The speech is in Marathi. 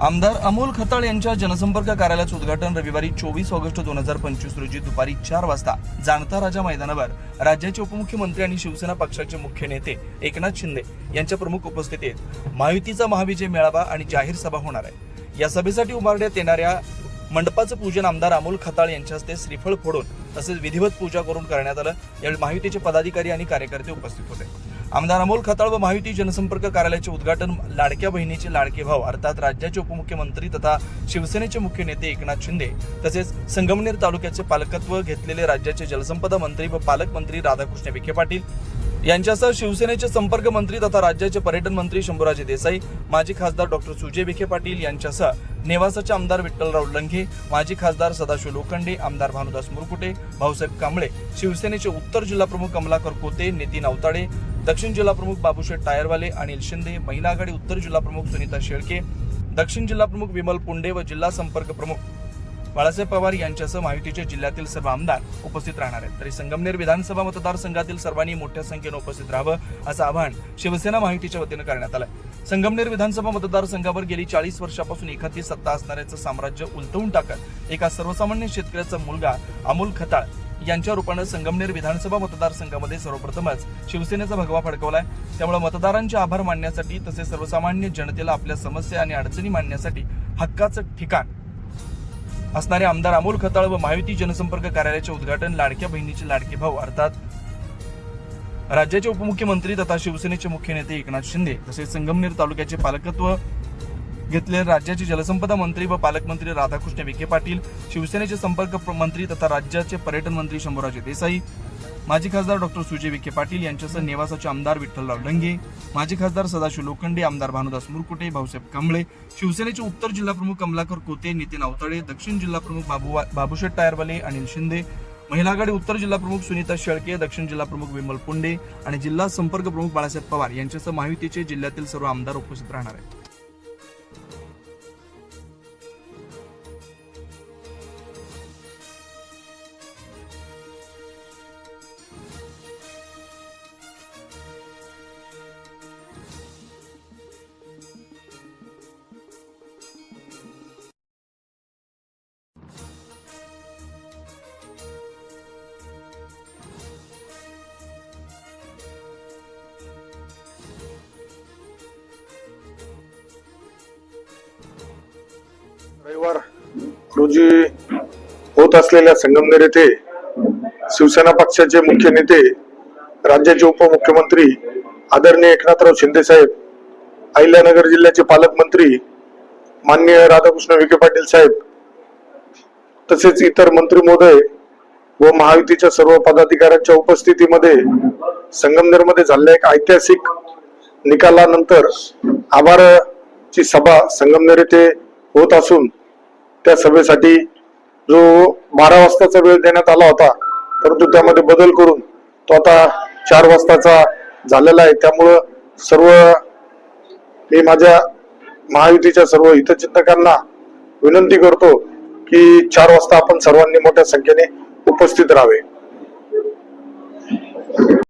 आमदार अमोल खताळ यांच्या जनसंपर्क कार्यालयाचं उद्घाटन रविवारी चोवीस ऑगस्ट दोन हजार पंचवीस रोजी दुपारी चार वाजता जाणता राजा मैदानावर राज्याचे उपमुख्यमंत्री आणि शिवसेना पक्षाचे मुख्य नेते एकनाथ शिंदे यांच्या प्रमुख उपस्थितीत महायुतीचा महाविजय मेळावा आणि जाहीर सभा होणार आहे. या सभेसाठी उभारण्यात येणाऱ्या मंडपाचं पूजन आमदार अमोल खताळ यांच्या हस्ते श्रीफळ फोडून तसेच विधिवत पूजा करून करण्यात आलं. यावेळी महायुतीचे पदाधिकारी आणि कार्यकर्ते उपस्थित होते. आमदार अमोल खताळ व महायुती जनसंपर्क कार्यालयाचे उद्घाटन लाडक्या बहिणीचे लाडके भाव अर्थात राज्याचे उपमुख्यमंत्री तथा शिवसेनेचे मुख्य नेते एकनाथ शिंदे तसेच संगमनेर तालुक्याचे पालकत्व घेतलेले राज्याचे जलसंपदा मंत्री व पालकमंत्री राधाकृष्ण विखे पाटील यांच्यासह शिवसेनेचे संपर्क मंत्री तथा राज्याचे पर्यटन मंत्री शंभूराजे देसाई माजी खासदार डॉक्टर सुजय विखे पाटील यांच्यासह नेवासाचे आमदार विठ्ठलराव लंघे माजी खासदार सदाशिव लोखंडे आमदार भानुदास मुरकुटे भाऊसाहेब कांबळे शिवसेनेचे उत्तर जिल्हा प्रमुख कमलाकर कोते नितीन अवताडे दक्षिण जिल्हा प्रमुख बाबूशेठ टायरवाले अनिल शिंदे महिला आघाडी उत्तर जिल्हा प्रमुख सुनीता शेळके दक्षिण जिल्हा प्रमुख विमल पुंडे व जिल्हा संपर्क प्रमुख बाळासाहेब पवार यांच्यासह महायुतीचे जिल्ह्यातील सर्व आमदार उपस्थित राहणार आहेत. तरी संगमनेर विधानसभा मतदारसंघातील सर्वांनी मोठ्या संख्येनं उपस्थित राहावं असं आवाहन शिवसेना महायुतीच्या वतीनं करण्यात आलं संगमनेर विधानसभा मतदारसंघावर गेली चाळीस वर्षापासून एखादी सत्ता असणाऱ्याचं साम्राज्य उलटवून टाकत एका सर्वसामान्य शेतकऱ्याचा मुलगा अमोल खताळ यांच्या रूपानं संगमनेर विधानसभा मतदारसंघामध्ये सर्वप्रथमच शिवसेनेचा भगवा फडकवलाय. त्यामुळे मतदारांचे आभार मानण्यासाठी तसेच सर्वसामान्य जनतेला आपल्या समस्या आणि अडचणी मांडण्यासाठी हक्काचं ठिकाण असणारे आमदार अमोल खताळ व महायुती जनसंपर्क कार्यालयाचे उद्घाटन लाडक्या बहिणीचे लाडके भाऊ अर्थात राज्याचे उपमुख्यमंत्री तथा शिवसेनेचे मुख्य नेते एकनाथ शिंदे तसेच संगमनेर तालुक्याचे पालकत्व घेतले राज्याचे जलसंपदा मंत्री व पालकमंत्री राधाकृष्ण विखे पाटील शिवसेनेचे संपर्क मंत्री तथा राज्याचे पर्यटन मंत्री शंभूराजे देसाई माजी खासदार डॉक्टर सुजय विखे पाटील यांच्यासह नेवासाचे आमदार विठ्ठलराव डंगे माजी खासदार सदाशिव लोखंडे आमदार भानुदास मुरकुटे भाऊसाहेब कांबळे शिवसेनेचे उत्तर जिल्हा प्रमुख कमलाकर कोते नितीन अवताडे दक्षिण जिल्हा प्रमुख बाबू बाबूशेठ टायरवाले अनिल शिंदे महिला आघाडी उत्तर जिल्हा प्रमुख सुनीता शेळके दक्षिण जिल्हा प्रमुख विमल पुंडे आणि जिल्हा संपर्क प्रमुख बाळासाहेब पवार यांच्यासह महायुतीचे जिल्ह्यातील सर्व आमदार उपस्थित राहणार आहेत. रविवार रोजी होत असलेल्या संगमनेर येथे शिवसेना पक्षाचे मुख्य नेते राज्याचे उपमुख्यमंत्री आदरणीय एकनाथराव शिंदे साहेब अहिल्यानगर जिल्ह्याचे पालकमंत्री माननीय राधाकृष्ण विखे पाटील साहेब तसेच इतर मंत्री महोदय व महायुतीच्या सर्व पदाधिकाऱ्यांच्या उपस्थितीमध्ये संगमनेरमध्ये झालेल्या एक ऐतिहासिक निकालानंतर आभारची सभा संगमनेर येथे होत असून त्या सभेसाठी जो बारा वाजताचा वेळ देण्यात आला होता परंतु त्यामध्ये बदल करून तो आता चार वाजताचा झालेला आहे. त्यामुळं सर्व मी माझ्या महायुतीच्या सर्व हितचिंतकांना विनंती करतो की चार वाजता आपण सर्वांनी मोठ्या संख्येने उपस्थित राहावे.